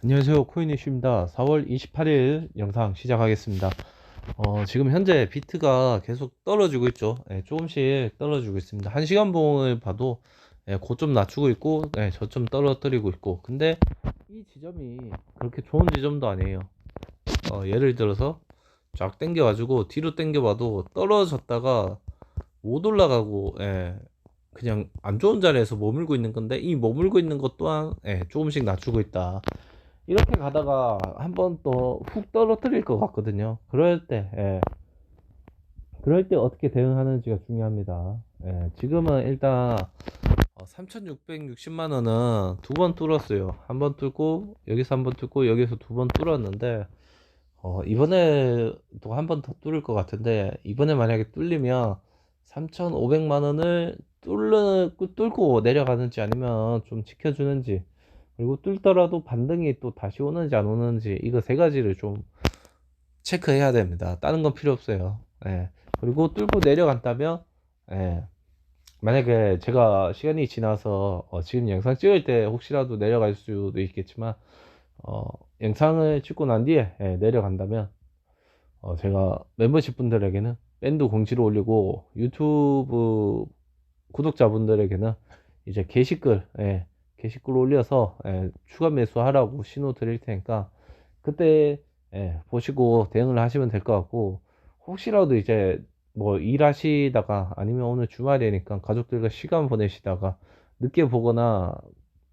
안녕하세요. 코인이슈입니다. 4월 28일 영상 시작하겠습니다. 어, 지금 현재 비트가 계속 떨어지고 있죠. 예, 조금씩 떨어지고 있습니다. 1시간 봉을 봐도 예, 고점 낮추고 있고 예, 저점 떨어뜨리고 있고. 근데 이 지점이 그렇게 좋은 지점도 아니에요. 어, 예를 들어서 쫙 당겨 가지고 뒤로 당겨 봐도 떨어졌다가 못 올라가고 예, 그냥 안 좋은 자리에서 머물고 있는 건데 이 머물고 있는 것 또한 예, 조금씩 낮추고 있다 이렇게 가다가 한 번 또 훅 떨어뜨릴 것 같거든요. 그럴 때, 예. 그럴 때 어떻게 대응하는지가 중요합니다. 예. 지금은 일단 3,660만 원은 두 번 뚫었어요. 한 번 뚫고 여기서 한 번 뚫고 여기서 두 번 뚫었는데 어, 이번에 또 한 번 더 뚫을 것 같은데 이번에 만약에 뚫리면 3,500만 원을 뚫는 뚫고 내려가는지 아니면 좀 지켜주는지 그리고 뚫더라도 반등이 또 다시 오는지 안 오는지 이거 세 가지를 좀 체크해야 됩니다. 다른 건 필요 없어요. 예. 그리고 뚫고 내려간다면 예. 만약에 제가 시간이 지나서 어, 지금 영상 찍을 때 혹시라도 내려갈 수도 있겠지만 어, 영상을 찍고 난 뒤에 예, 내려간다면 어, 제가 멤버십 분들에게는 밴드 공지를 올리고 유튜브 구독자분들에게는 이제 게시글 예, 게시글 올려서 예, 추가 매수하라고 신호 드릴 테니까 그때 예, 보시고 대응을 하시면 될 것 같고 혹시라도 이제 뭐 일하시다가 아니면 오늘 주말이니까 가족들과 시간 보내시다가 늦게 보거나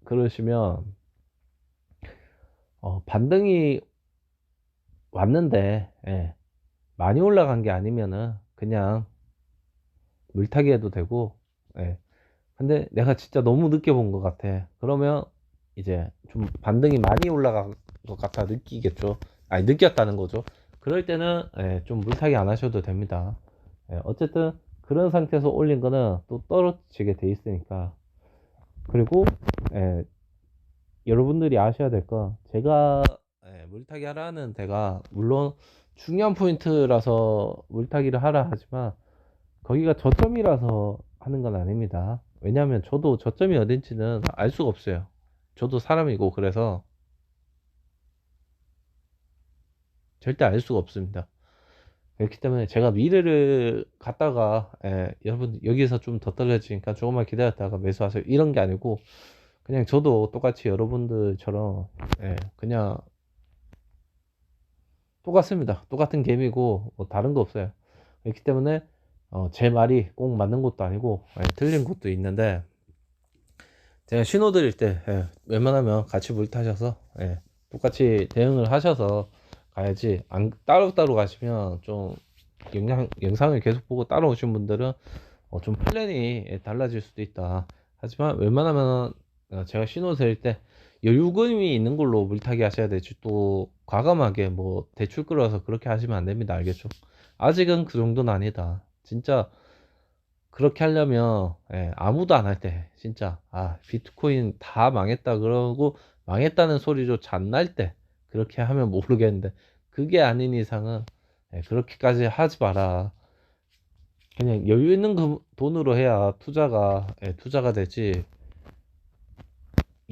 그러시면 어, 반등이 왔는데 예, 많이 올라간 게 아니면은 그냥 물타기 해도 되고 예, 근데 내가 진짜 너무 늦게 본 것 같아. 그러면 이제 좀 반등이 많이 올라간 것 같아 느끼겠죠. 아니, 느꼈다는 거죠. 그럴 때는 예, 좀 물타기 안 하셔도 됩니다. 예, 어쨌든 그런 상태에서 올린 거는 또 떨어지게 돼 있으니까. 그리고 예, 여러분들이 아셔야 될건 제가 예, 물타기 하라는 데가 물론 중요한 포인트라서 물타기를 하라 하지만 거기가 저점이라서 하는 건 아닙니다. 왜냐하면 저도 저점이 어딘지는 알 수가 없어요. 저도 사람이고 그래서 절대 알 수가 없습니다. 그렇기 때문에 제가 미래를 갔다가 예, 여러분 여기서 좀 더 떨어지니까 조금만 기다렸다가 매수하세요 이런 게 아니고 그냥 저도 똑같이 여러분들처럼 예, 그냥 똑같습니다. 똑같은 개미고 뭐 다른 거 없어요. 그렇기 때문에 어, 제 말이 꼭 맞는 것도 아니고 예, 틀린 것도 있는데 제가 신호 드릴 때 예, 웬만하면 같이 물 타셔서 예, 똑같이 대응을 하셔서 가야지. 안 따로따로 가시면 좀 영상, 영상을 계속 보고 따라오신 분들은 어, 좀 플랜이 예, 달라질 수도 있다. 하지만 웬만하면 어, 제가 신호 드릴 때 여유금이 있는 걸로 물타기 하셔야 되지. 또 과감하게 뭐 대출 끌어서 그렇게 하시면 안 됩니다. 알겠죠? 아직은 그 정도는 아니다 진짜 그렇게 하려면 예, 아무도 안 할 때 진짜 아 비트코인 다 망했다 그러고 망했다는 소리조차 안 날 때 그렇게 하면 모르겠는데 그게 아닌 이상은 예, 그렇게까지 하지 마라. 그냥 여유 있는 그 돈으로 해야 투자가 예, 투자가 되지.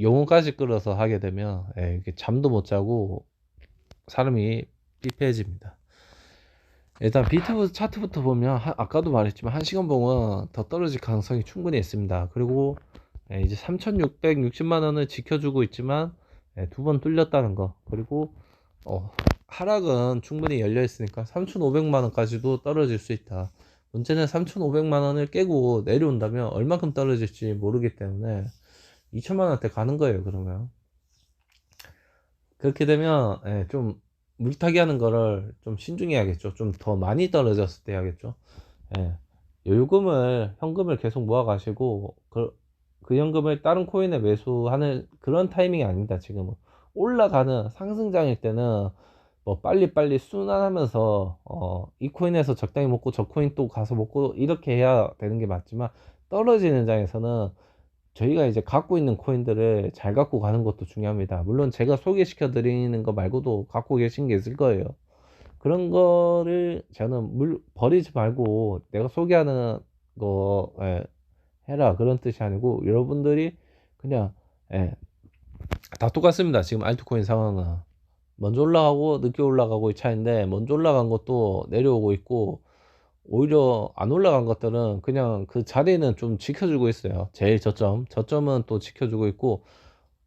영혼까지 끌어서 하게 되면 예, 잠도 못 자고 사람이 삐패해집니다 일단 비트 차트부터 보면 하, 아까도 말했지만 1시간 봉은 더 떨어질 가능성이 충분히 있습니다. 그리고 예, 이제 3,660만 원을 지켜주고 있지만 예, 두번 뚫렸다는 거 그리고 어, 하락은 충분히 열려 있으니까 3,500만 원까지도 떨어질 수 있다. 문제는 3,500만 원을 깨고 내려온다면 얼마큼 떨어질지 모르기 때문에 2천만 원대 가는 거예요. 그러면 그렇게 되면 예, 좀 물타기 하는 거를 좀 신중해야겠죠. 좀 더 많이 떨어졌을 때 해야겠죠. 예. 요금을, 현금을 계속 모아 가시고, 그, 그 현금을 다른 코인에 매수하는 그런 타이밍이 아닙니다, 지금은. 올라가는 상승장일 때는 뭐 빨리빨리 순환하면서, 어, 이 코인에서 적당히 먹고 저 코인 또 가서 먹고 이렇게 해야 되는 게 맞지만, 떨어지는 장에서는 저희가 이제 갖고 있는 코인들을 잘 갖고 가는 것도 중요합니다. 물론 제가 소개시켜 드리는 거 말고도 갖고 계신 게 있을 거예요. 그런 거를 저는 물 버리지 말고 내가 소개하는 거 예, 해라 그런 뜻이 아니고 여러분들이 그냥 예, 다 똑같습니다. 지금 알트코인 상황은 먼저 올라가고 늦게 올라가고 이 차인데 먼저 올라간 것도 내려오고 있고 오히려 안 올라간 것들은 그냥 그 자리는 좀 지켜주고 있어요. 제일 저점 저점은 또 지켜주고 있고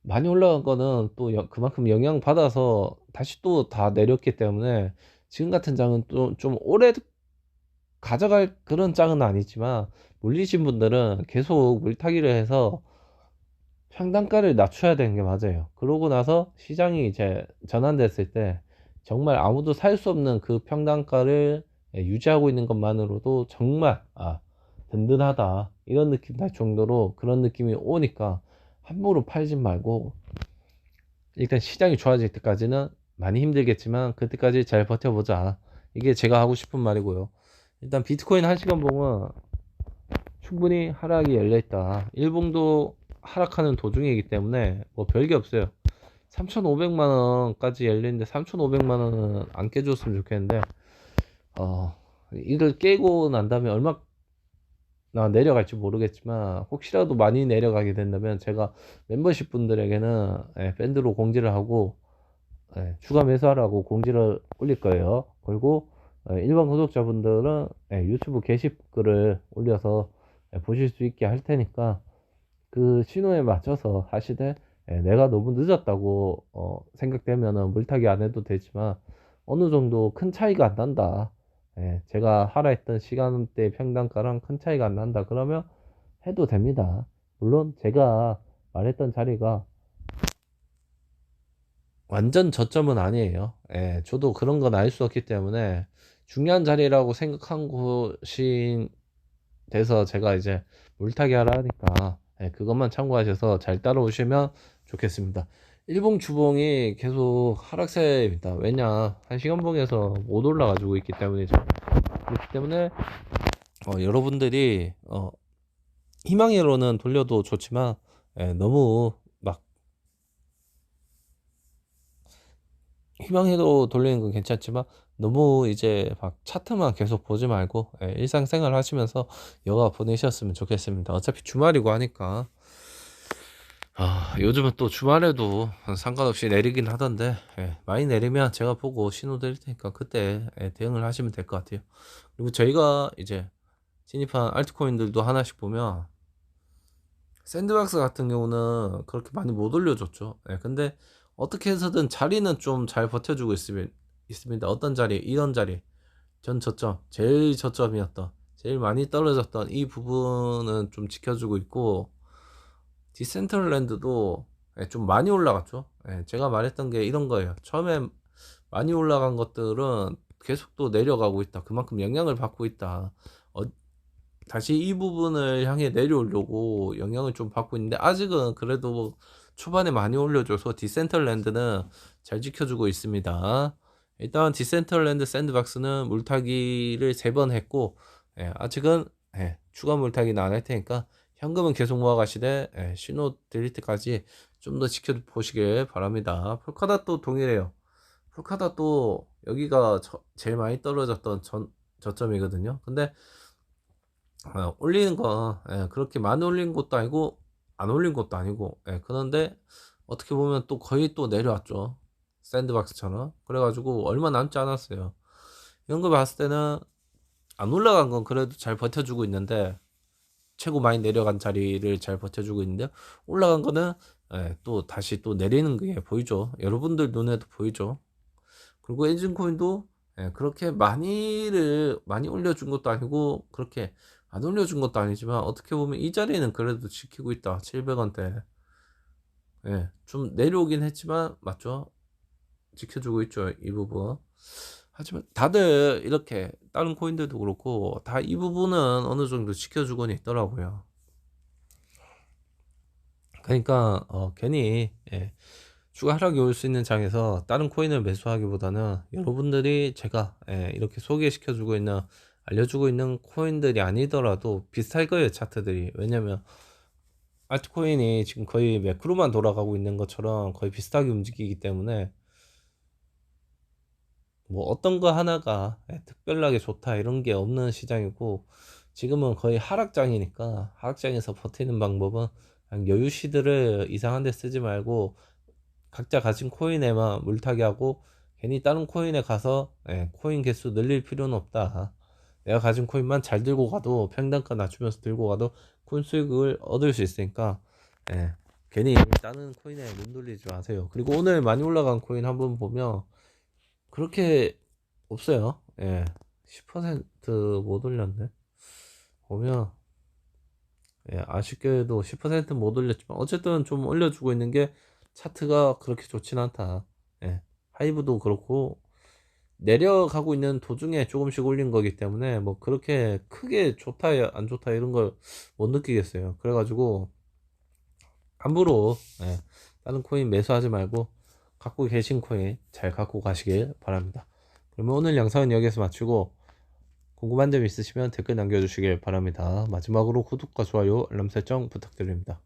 많이 올라간 거는 또 여- 그만큼 영향 받아서 다시 또 다 내렸기 때문에 지금 같은 장은 또좀 오래 가져갈 그런 장은 아니지만 물리신 분들은 계속 물타기를 해서 평단가를 낮춰야 되는 게 맞아요. 그러고 나서 시장이 이제 전환됐을 때 정말 아무도 살 수 없는 그 평단가를 유지하고 있는 것만으로도 정말 아 든든하다. 이런 느낌 날 정도로 그런 느낌이 오니까 함부로 팔지 말고 일단 시장이 좋아질 때까지는 많이 힘들겠지만 그때까지 잘 버텨보자. 이게 제가 하고 싶은 말이고요. 일단 비트코인 한 시간 봉은 충분히 하락이 열려있다. 일봉도 하락하는 도중이기 때문에 뭐 별게 없어요. 3,500만원까지 열리는데 3,500만원은 안 깨줬으면 좋겠는데 어 이걸 깨고 난 다음에 얼마 나 내려갈지 모르겠지만 혹시라도 많이 내려가게 된다면 제가 멤버십 분들에게는 예, 밴드로 공지를 하고 예, 추가 매수하라고 공지를 올릴 거예요. 그리고 예, 일반 구독자분들은 예, 유튜브 게시글을 올려서 예, 보실 수 있게 할 테니까 그 신호에 맞춰서 하시되 예, 내가 너무 늦었다고 어, 생각되면은 물타기 안 해도 되지만 어느 정도 큰 차이가 안 난다. 예, 제가 하라 했던 시간대 평단가랑 큰 차이가 안 난다. 그러면 해도 됩니다. 물론 제가 말했던 자리가 완전 저점은 아니에요. 예, 저도 그런 건 알 수 없기 때문에 중요한 자리라고 생각한 곳이 돼서 제가 이제 물타기 하라 하니까 예, 그것만 참고하셔서 잘 따라오시면 좋겠습니다. 일봉 주봉이 계속 하락세입니다. 왜냐 한 시간봉에서 못 올라가지고 있기 때문이죠. 그렇기 때문에 어, 여러분들이 어, 희망으로는 돌려도 좋지만 예, 너무 막 희망해도 돌리는 건 괜찮지만 너무 이제 막 차트만 계속 보지 말고 예, 일상생활 하시면서 여가 보내셨으면 좋겠습니다. 어차피 주말이고 하니까 아, 요즘은 또 주말에도 상관없이 내리긴 하던데 예, 많이 내리면 제가 보고 신호 드릴 테니까 그때 예, 대응을 하시면 될 것 같아요. 그리고 저희가 이제 진입한 알트코인들도 하나씩 보면 샌드박스 같은 경우는 그렇게 많이 못 올려줬죠. 예, 근데 어떻게 해서든 자리는 좀 잘 버텨주고 있으면, 있습니다. 어떤 자리, 이런 자리, 전 저점, 제일 저점이었던, 제일 많이 떨어졌던 이 부분은 좀 지켜주고 있고, 디센트럴랜드도 예, 좀 많이 올라갔죠. 예, 제가 말했던 게 이런 거예요. 처음에 많이 올라간 것들은 계속 또 내려가고 있다. 그만큼 영향을 받고 있다. 어, 다시 이 부분을 향해 내려오려고 영향을 좀 받고 있는데 아직은 그래도 초반에 많이 올려줘서 디센트럴랜드는 잘 지켜주고 있습니다. 일단 디센트럴랜드 샌드박스는 물타기를 세 번 했고 예, 아직은 예, 추가 물타기는 안 할 테니까 현금은 계속 모아가시되 예, 신호 딜리트까지 좀 더 지켜보시길 바랍니다. 폴카닷도 동일해요. 폴카닷도 여기가 저, 제일 많이 떨어졌던 전, 저점이거든요. 근데 어, 올리는 건 예, 그렇게 많이 올린 것도 아니고 안 올린 것도 아니고 예, 그런데 어떻게 보면 또 거의 또 내려왔죠. 샌드박스처럼. 그래가지고 얼마 남지 않았어요. 이런 거 봤을 때는 안 올라간 건 그래도 잘 버텨주고 있는데 최고 많이 내려간 자리를 잘 버텨주고 있는데 올라간 거는 예, 또 다시 또 내리는 게 보이죠. 여러분들 눈에도 보이죠. 그리고 엔진코인도 예, 그렇게 많이를 많이 올려준 것도 아니고 그렇게 안 올려준 것도 아니지만 어떻게 보면 이 자리는 그래도 지키고 있다. 700원대. 예, 좀 내려오긴 했지만 맞죠? 지켜주고 있죠. 이 부분. 하지만 다들 이렇게 다른 코인들도 그렇고 다 이 부분은 어느 정도 지켜주곤 있더라고요. 그러니까 어, 괜히 예, 추가 하락이 올 수 있는 장에서 다른 코인을 매수하기보다는 여러분들이 제가 예, 이렇게 소개시켜주고 있는 알려주고 있는 코인들이 아니더라도 비슷할 거예요 차트들이 왜냐면 알트코인이 지금 거의 매크로만 돌아가고 있는 것처럼 거의 비슷하게 움직이기 때문에 뭐 어떤 거 하나가 예, 특별하게 좋다 이런 게 없는 시장이고 지금은 거의 하락장이니까 하락장에서 버티는 방법은 그냥 여유 시드를 이상한 데 쓰지 말고 각자 가진 코인에만 물타기 하고 괜히 다른 코인에 가서 예, 코인 개수 늘릴 필요는 없다. 내가 가진 코인만 잘 들고 가도 평단가 낮추면서 들고 가도 코인 수익을 얻을 수 있으니까 예, 괜히 다른 코인에 눈 돌리지 마세요. 그리고 오늘 많이 올라간 코인 한번 보면 그렇게 없어요. 예, 10%못 올렸네. 보면 예, 아쉽게도 10%못 올렸지만 어쨌든 좀 올려주고 있는 게 차트가 그렇게 좋진 않다. 예, 하이브도 그렇고 내려가고 있는 도중에 조금씩 올린 거기 때문에 뭐 그렇게 크게 좋다 안 좋다 이런 걸 못 느끼겠어요. 그래가지고 함부로 예, 다른 코인 매수하지 말고 갖고 계신 코인 잘 갖고 가시길 바랍니다. 그러면 오늘 영상은 여기서 마치고 궁금한 점 있으시면 댓글 남겨주시길 바랍니다. 마지막으로 구독과 좋아요, 알람 설정 부탁드립니다.